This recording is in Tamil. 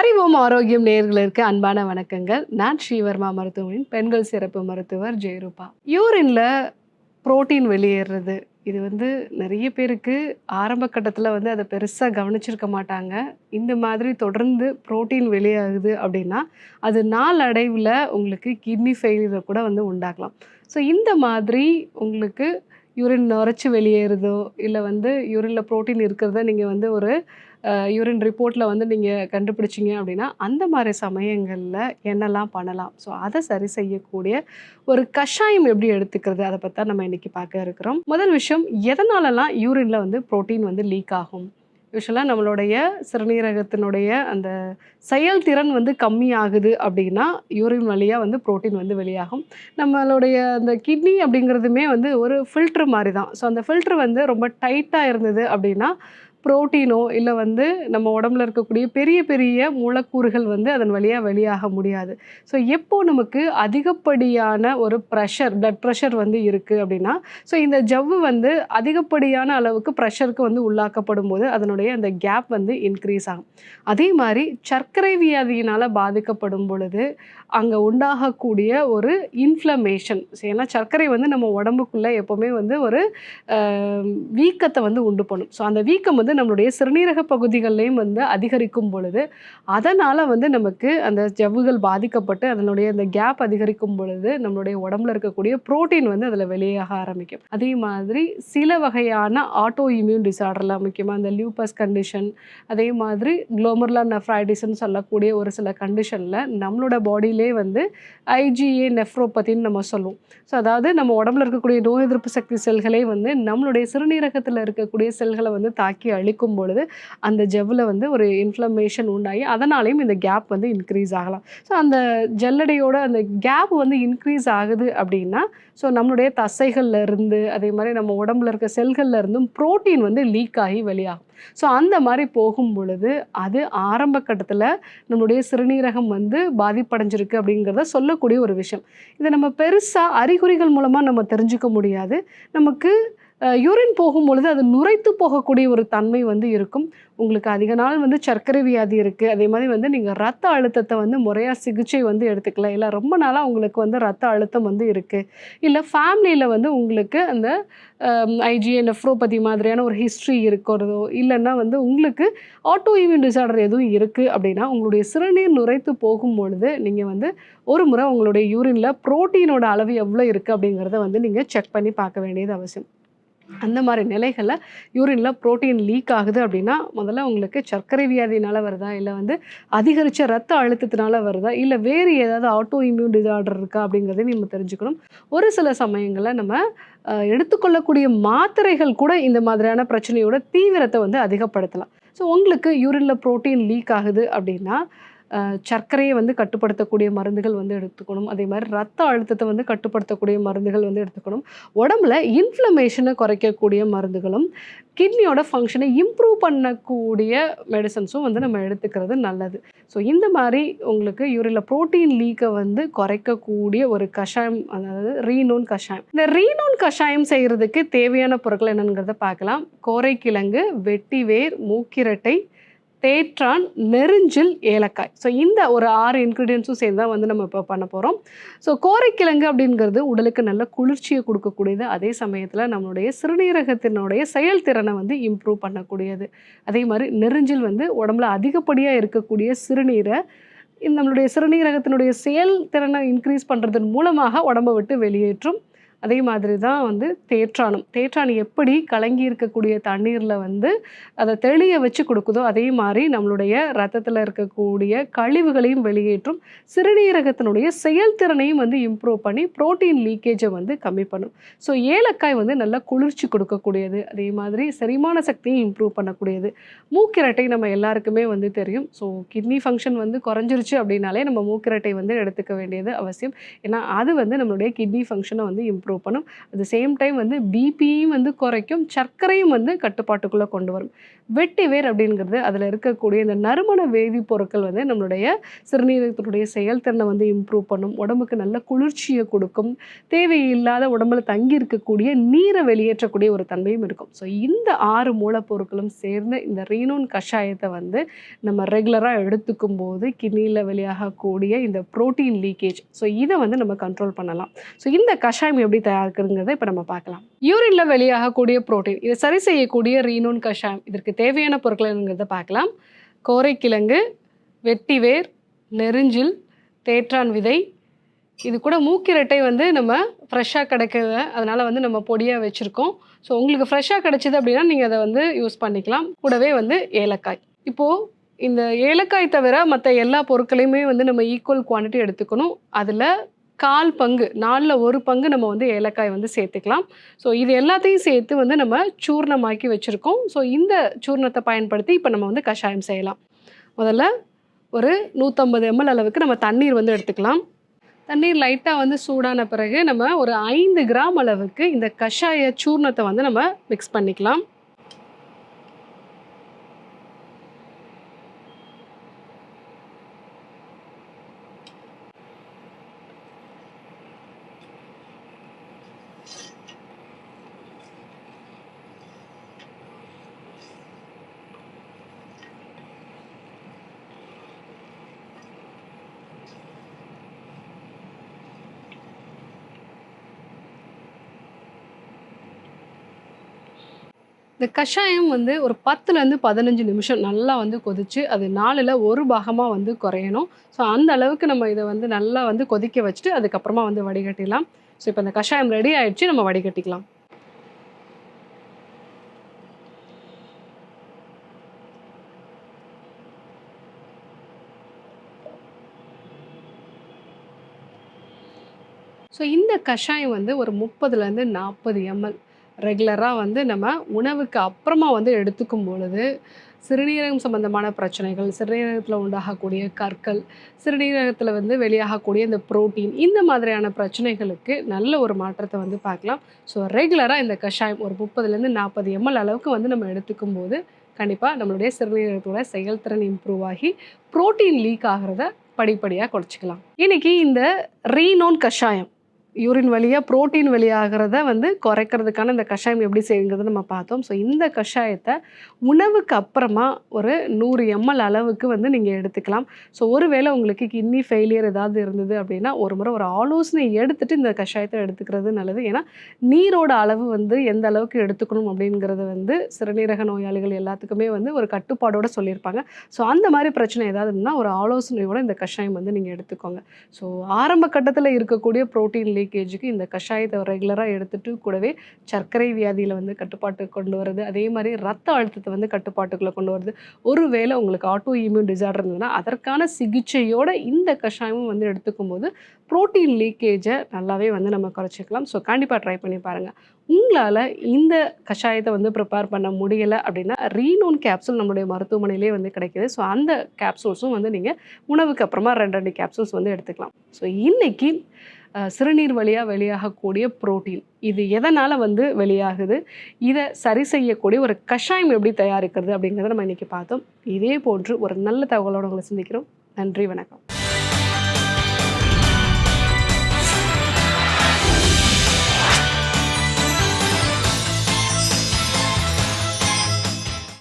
அறிவோம் ஆரோக்கியம் நேர்களுக்கு அன்பான வணக்கங்கள். நான் ஸ்ரீவர்மா மருத்துவமனையின் பெண்கள் சிறப்பு மருத்துவர் ஜெயரூபா. யூரின்ல புரோட்டீன் வெளியேறுறது. இது வந்து நிறைய பேருக்கு ஆரம்ப கட்டத்தில் வந்து அதை பெருசாக கவனிச்சிருக்க மாட்டாங்க. இந்த மாதிரி தொடர்ந்து புரோட்டீன் வெளியாகுது அப்படின்னா அது நாளடைவில் உங்களுக்கு கிட்னி ஃபெயிலியரை கூட வந்து உண்டாக்கலாம் ஸோ இந்த மாதிரி உங்களுக்கு யூரின் நுரைச்சி வெளியேறுதோ இல்லை வந்து யூரினில் புரோட்டீன் இருக்கிறத நீங்கள் வந்து ஒரு யூரின் ரிப்போர்ட்டில் வந்து நீங்கள் கண்டுபிடிச்சிங்க அப்படின்னா அந்த மாதிரி சமயங்களில் என்னெல்லாம் பண்ணலாம்? ஸோ அதை சரி செய்யக்கூடிய ஒரு கஷாயம் எப்படி எடுத்துக்கிறது? அதை பற்றி நம்ம இன்றைக்கி பார்க்க இருக்கிறோம். முதல் விஷயம் எதனாலலாம் யூரினில் வந்து புரோட்டீன் வந்து லீக் ஆகும்? யூஸ்வலாக நம்மளுடைய சிறுநீரகத்தினுடைய அந்த செயல்திறன் வந்து கம்மி ஆகுது அப்படின்னா யூரின் வழியாக வந்து புரோட்டீன் வந்து வெளியாகும். நம்மளுடைய அந்த கிட்னி அப்படிங்கிறதுமே வந்து ஒரு ஃபில்ட்ரு மாதிரி தான் ஸோ அந்த ஃபில்ட்ரு வந்து ரொம்ப டைட்டாக இருந்தது அப்படின்னா புரோட்டீனோ இல்லை வந்து நம்ம உடம்புல இருக்கக்கூடிய பெரிய பெரிய மூலக்கூறுகள் வந்து அதன் வழியாக வெளியாக முடியாது. ஸோ எப்போ நமக்கு அதிகப்படியான ஒரு ப்ரெஷர் பிளட் ப்ரெஷர் வந்து இருக்குது அப்படின்னா ஸோ இந்த ஜவ்வு வந்து அதிகப்படியான அளவுக்கு ப்ரெஷருக்கு வந்து உள்ளாக்கப்படும் போது அதனுடைய அந்த கேப் வந்து இன்க்ரீஸ் ஆகும். அதே மாதிரி சர்க்கரை வியாதியினால் பாதிக்கப்படும் பொழுது அங்கே உண்டாகக்கூடிய ஒரு இன்ஃப்ளமேஷன் ஏன்னா சர்க்கரை வந்து நம்ம உடம்புக்குள்ளே எப்போவுமே வந்து ஒரு வீக்கத்தை வந்து உண்டு பண்ணும். ஸோ அந்த வீக்கம் வந்து நம்மளுடைய சிறுநீரக பகுதிகள்லையும் வந்து அதிகரிக்கும் பொழுது அதனால் வந்து நமக்கு அந்த ஜவ்வுகள் பாதிக்கப்பட்டு அதனுடைய அந்த கேப் அதிகரிக்கும் பொழுது நம்மளுடைய உடம்புல இருக்கக்கூடிய புரோட்டீன் வந்து அதில் வெளியாக ஆரம்பிக்கும். அதே மாதிரி சில வகையான ஆட்டோ இம்யூன் டிசார்டர்லாம் முக்கியமாக அந்த லியூபஸ் கண்டிஷன் அதே மாதிரி குளோமர்லா நெஃப்ரைடிஸ்ன்னு சொல்லக்கூடிய ஒரு சில கண்டிஷனில் நம்மளோட பாடியிலே வந்து ஐஜிஏ நெஃப்ரோபத்தின்னு நம்ம சொல்லுவோம். ஸோ அதாவது நம்ம உடம்புல இருக்கக்கூடிய நோய் எதிர்ப்பு சக்தி செல்களே வந்து நம்மளுடைய சிறுநீரகத்தில் இருக்கக்கூடிய செல்களை வந்து தாக்கி அழிக்கும் பொழுது அந்த ஜவ்வில் வந்து ஒரு இன்ஃப்ளமேஷன் உண்டாகி அதனாலையும் இந்த கேப் வந்து இன்க்ரீஸ் ஆகலாம். ஸோ அந்த ஜல்லடையோட அந்த கேப் வந்து இன்க்ரீஸ் ஆகுது அப்படின்னா ஸோ நம்மளுடைய தசைகளில் இருந்து அதே மாதிரி நம்ம உடம்புல இருக்க செல்கள்ல இருந்தும் புரோட்டீன் வந்து லீக் ஆகி வெளியாகும். ஸோ அந்த மாதிரி போகும் பொழுது அது ஆரம்ப கட்டத்தில் நம்மளுடைய சிறுநீரகம் வந்து பாதிப்படைஞ்சிருக்கு அப்படிங்கிறத சொல்லக்கூடிய ஒரு விஷயம். இதை நம்ம பெருசாக அறிகுறிகள் மூலமாக நம்ம தெரிஞ்சுக்க முடியாது. நமக்கு யூரின் போகும் பொழுது அது நுரைத்து போகக்கூடிய ஒரு தன்மை வந்து இருக்கும். உங்களுக்கு அதிக நாள் வந்து சர்க்கரை வியாதி இருக்குது அதே மாதிரி வந்து நீங்கள் ரத்த அழுத்தத்தை வந்து முறையாக சிகிச்சை வந்து எடுத்துக்கலாம். இல்லை ரொம்ப நாளாக உங்களுக்கு வந்து ரத்த அழுத்தம் வந்து இருக்குது இல்லை ஃபேமிலியில் வந்து உங்களுக்கு அந்த ஐஜிஏ நெஃப்ரோபதி மாதிரியான ஒரு ஹிஸ்ட்ரி இருக்கிறதோ இல்லைன்னா வந்து உங்களுக்கு ஆட்டோ இம்யூன் டிசார்டர் எதுவும் இருக்குது அப்படின்னா உங்களுடைய சிறுநீர் நுரைத்து போகும் பொழுது நீங்கள் வந்து ஒரு முறை உங்களுடைய யூரினில் ப்ரோட்டீனோட அளவு எவ்வளோ இருக்குது அப்படிங்கிறத வந்து நீங்கள் செக் பண்ணி பார்க்க வேண்டியது அவசியம். அந்த மாதிரி நிலைகளில் யூரினில் புரோட்டீன் லீக் ஆகுது அப்படின்னா முதல்ல உங்களுக்கு சர்க்கரை வியாதினால வருதா? இல்லை வந்து அதிகரித்த ரத்த அழுத்தத்தினால வருதா? இல்லை வேறு ஏதாவது ஆட்டோ இம்யூன் டிசார்டர் இருக்கா அப்படிங்கிறதையும் நம்ம தெரிஞ்சுக்கணும். ஒரு சில சமயங்களில் நம்ம எடுத்துக்கொள்ளக்கூடிய மாத்திரைகள் கூட இந்த மாதிரியான பிரச்சனையோட தீவிரத்தை வந்து அதிகப்படுத்தலாம். ஸோ உங்களுக்கு யூரினில் புரோட்டீன் லீக் ஆகுது அப்படின்னா சர்க்கரையை வந்து கட்டுப்படுத்தக்கூடிய மருந்துகள் வந்து எடுத்துக்கணும். அதே மாதிரி ரத்த அழுத்தத்தை வந்து கட்டுப்படுத்தக்கூடிய மருந்துகள் வந்து எடுத்துக்கணும். உடம்புல இன்ஃப்ளமேஷனை குறைக்கக்கூடிய மருந்துகளும் கிட்னியோட ஃபங்க்ஷனை இம்ப்ரூவ் பண்ணக்கூடிய மெடிசன்ஸும் வந்து நம்ம எடுத்துக்கிறது நல்லது. ஸோ இந்த மாதிரி உங்களுக்கு யூரியில் ப்ரோட்டீன் லீக்கை வந்து குறைக்கக்கூடிய ஒரு கஷாயம் அதாவது ரீனோன் கஷாயம். இந்த ரீனோன் கஷாயம் செய்கிறதுக்கு தேவையான பொருட்கள் என்னங்கிறத பார்க்கலாம். கோரைக்கிழங்கு வெட்டிவேர் மூக்கிரட்டை தேற்றான் நெருஞ்சில் ஏலக்காய். ஸோ இந்த ஒரு ஆறு இன்க்ரீடியன்ஸும் சேர்ந்து தான் வந்து நம்ம இப்போ பண்ண போகிறோம் ஸோ கோரைக்கிழங்கு அப்படிங்கிறது உடலுக்கு நல்ல குளிர்ச்சியை கொடுக்கக்கூடியது. அதே சமயத்தில் நம்மளுடைய சிறுநீரகத்தினுடைய செயல்திறனை வந்து இம்ப்ரூவ் பண்ணக்கூடியது. அதே மாதிரி நெருஞ்சில் வந்து உடம்புல அதிகப்படியாக இருக்கக்கூடிய சிறுநீரை நம்மளுடைய சிறுநீரகத்தினுடைய செயல்திறனை இன்க்ரீஸ் பண்ணுறதன் மூலமாக உடம்பை விட்டு வெளியேற்றும். அதே மாதிரி தான் வந்து தேற்றானம் தேற்றான் எப்படி கலங்கி இருக்கக்கூடிய தண்ணீரில் வந்து அதை தெளிய வச்சு கொடுக்குதோ அதே மாதிரி நம்மளுடைய ரத்தத்தில் இருக்கக்கூடிய கழிவுகளையும் வெளியேற்றும் சிறுநீரகத்தினுடைய செயல்திறனையும் வந்து இம்ப்ரூவ் பண்ணி புரோட்டீன் லீக்கேஜை வந்து கம்மி பண்ணும். ஸோ ஏலக்காய் வந்து நல்லா குளிர்ச்சி கொடுக்கக்கூடியது அதே மாதிரி செரிமான சக்தியும் இம்ப்ரூவ் பண்ணக்கூடியது. மூக்கிரட்டை நம்ம எல்லாருக்குமே வந்து தெரியும். ஸோ கிட்னி ஃபங்க்ஷன் வந்து குறைஞ்சிருச்சு அப்படின்னாலே நம்ம மூக்கிரட்டை வந்து எடுத்துக்க வேண்டியது அவசியம். ஏன்னா அது வந்து நம்மளுடைய கிட்னி ஃபங்க்ஷனை வந்து இம்ப்ரூவ் இம்ப்ரூவ் பண்ணும். அட் சேம் டைம் வந்து பிபியும் வந்து குறைக்கும். சர்க்கரையும் வந்து கட்டுப்பாட்டுக்குள்ளே கொண்டு வரும். வெட்டி வேர் அப்படிங்கிறது அதில் இருக்கக்கூடிய இந்த நறுமண வேதிப்பொருட்கள் வந்து நம்மளுடைய சிறுநீரகத்தினுடைய செயல்திறனை வந்து இம்ப்ரூவ் பண்ணும். உடம்புக்கு நல்ல குளிர்ச்சியை கொடுக்கும். தேவையில்லாத உடம்புல தங்கி இருக்கக்கூடிய நீரை வெளியேற்றக்கூடிய ஒரு தன்மையும் இருக்கும். ஸோ இந்த ஆறு மூலப்பொருட்களும் சேர்ந்த இந்த ரீனோன் கஷாயத்தை வந்து நம்ம ரெகுலராக எடுத்துக்கும் போது கிட்னியில் வெளியாகக்கூடிய இந்த புரோட்டீன் லீக்கேஜ் ஸோ இதை வந்து நம்ம கண்ட்ரோல் பண்ணலாம். ஸோ இந்த கஷாயம் எப்படி தயாரிக்கிறதுங்கிறத இப்போ நம்ம பார்க்கலாம். யூரின்ல வெளியாகக்கூடிய புரோட்டீன் இதை சரி செய்யக்கூடிய ரீனோன் கஷாயம் இதற்கு தேவையான பொருட்கள் என்னங்கிறத பார்க்கலாம். கோரைக்கிழங்கு வெட்டிவேர் நெருஞ்சில் தேற்றான் விதை. இது கூட மூக்கிரட்டை வந்து நம்ம ஃப்ரெஷ்ஷாக கிடைக்குது அதனால் வந்து நம்ம பொடியாக வச்சுருக்கோம். ஸோ உங்களுக்கு ஃப்ரெஷ்ஷாக கிடைச்சிது அப்படின்னா நீங்கள் அதை வந்து யூஸ் பண்ணிக்கலாம். கூடவே வந்து ஏலக்காய். இப்போது இந்த ஏலக்காய் தவிர மற்ற எல்லா பொருட்களையுமே வந்து நம்ம ஈக்குவல் குவான்டிட்டி எடுத்துக்கணும். அதில் கால் பங்கு நாலில் ஒரு பங்கு நம்ம வந்து ஏலக்காய் வந்து சேர்த்துக்கலாம். ஸோ இது எல்லாத்தையும் சேர்த்து வந்து நம்ம சூர்ணமாக்கி வச்சுருக்கோம். ஸோ இந்த சூர்ணத்தை பயன்படுத்தி இப்போ நம்ம வந்து கஷாயம் செய்யலாம். முதல்ல ஒரு நூற்றம்பது எம்எல் அளவுக்கு நம்ம தண்ணீர் வந்து எடுத்துக்கலாம். தண்ணீர் லைட்டாக வந்து சூடான பிறகு நம்ம ஒரு ஐந்து கிராம் அளவுக்கு இந்த கஷாய சூர்ணத்தை வந்து நம்ம மிக்ஸ் பண்ணிக்கலாம். இந்த கஷாயம் வந்து ஒரு பத்துலேருந்து பதினஞ்சு நிமிஷம் நல்லா வந்து கொதிச்சு அது நாலில் ஒரு பாகமாக வந்து குறையணும். ஸோ அந்த அளவுக்கு நம்ம இதை வந்து நல்லா வந்து கொதிக்க வச்சுட்டு அதுக்கப்புறமா வந்து வடிகட்டிடலாம். ஸோ இப்போ இந்த கஷாயம் ரெடி ஆயிடுச்சு நம்ம வடிகட்டிக்கலாம். ஸோ இந்த கஷாயம் வந்து ஒரு முப்பதுலேருந்து நாற்பது எம்எல். ரெகுலராக வந்து நம்ம உணவுக்கு அப்புறமா வந்து எடுத்துக்கும் பொழுது சிறுநீரகம் சம்பந்தமான பிரச்சனைகள் சிறுநீரகத்தில் உண்டாகக்கூடிய கற்கள் சிறுநீரகத்தில் வந்து வெளியாகக்கூடிய இந்த புரோட்டீன் இந்த மாதிரியான பிரச்சனைகளுக்கு நல்ல ஒரு மாற்றத்தை வந்து பார்க்கலாம். ஸோ ரெகுலராக இந்த கஷாயம் ஒரு முப்பதுலேருந்து நாற்பது எம்எல் அளவுக்கு வந்து நம்ம எடுத்துக்கும் போது கண்டிப்பாக நம்மளுடைய சிறுநீரகத்தோட செயல்திறன் இம்ப்ரூவ் ஆகி புரோட்டீன் லீக் ஆகிறத படிப்படியாக குறைச்சிக்கலாம். இன்றைக்கி இந்த ரீனோன் கஷாயம் யூரின் வழியாக புரோட்டீன் வெளியாகிறத வந்து குறைக்கிறதுக்கான இந்த கஷாயம் எப்படி செய்யுங்கிறது நம்ம பார்த்தோம். ஸோ இந்த கஷாயத்தை உணவுக்கு அப்புறமா ஒரு நூறு எம்எல் அளவுக்கு வந்து நீங்கள் எடுத்துக்கலாம். ஸோ ஒருவேளை உங்களுக்கு கிட்னி ஃபெயிலியர் ஏதாவது இருந்தது அப்படின்னா ஒரு முறை ஒரு ஆலோசனை எடுத்துகிட்டு இந்த கஷாயத்தை எடுத்துக்கிறது நல்லது. ஏன்னா நீரோட அளவு வந்து எந்த அளவுக்கு எடுத்துக்கணும் அப்படிங்கிறது வந்து சிறுநீரக நோயாளிகள் எல்லாத்துக்குமே வந்து ஒரு கட்டுப்பாடோடு சொல்லியிருப்பாங்க. ஸோ அந்த மாதிரி பிரச்சனை ஏதாவது இருந்தால் ஒரு ஆலோசனையோட இந்த கஷாயம் வந்து நீங்கள் எடுத்துக்கோங்க. ஸோ ஆரம்ப கட்டத்தில் இருக்கக்கூடிய புரோட்டீன் லீக்கேஜுக்கு இந்த கஷாயத்தை ரெகுலராக எடுத்துட்டு கூடவே சர்க்கரை வியாதியில் வந்து கட்டுப்பாட்டு கொண்டு வருது. அதே மாதிரி ரத்த அழுத்தத்தை வந்து கட்டுப்பாட்டுக்குள்ளே கொண்டு வருது. ஒருவேளை உங்களுக்கு ஆட்டோ இம்யூன் டிசார்டர் இருந்ததுன்னா அதற்கான சிகிச்சையோட இந்த கஷாயமும் வந்து எடுத்துக்கும் போது புரோட்டீன் லீக்கேஜை நல்லாவே வந்து நம்ம குறைச்சிக்கலாம். ஸோ கண்டிப்பாக ட்ரை பண்ணி பாருங்கள் உங்களால் இந்த கஷாயத்தை வந்து ப்ரிப்பேர் பண்ண முடியலை அப்படின்னா ரீனோன் கேப்சூல் நம்மளுடைய மருத்துவமனையிலே வந்து கிடைக்கிது. ஸோ அந்த கேப்சூல்ஸும் வந்து நீங்கள் உணவுக்கு அப்புறமா ரெண்டு ரெண்டு கேப்சூல்ஸ் வந்து எடுத்துக்கலாம். ஸோ இன்னைக்கு சிறுநீர் வழியாக வெளியாகக்கூடிய புரோட்டீன். இது எதனால் வந்து வெளியாகுது? இதை சரி செய்யக்கூடிய ஒரு கஷாயம் எப்படி தயாரிக்கிறது அப்படிங்கிறத நம்ம இன்னைக்கு பார்த்தோம். இதே போன்று ஒரு நல்ல தகவலோடு உங்களை சந்திக்கிறோம். நன்றி வணக்கம்.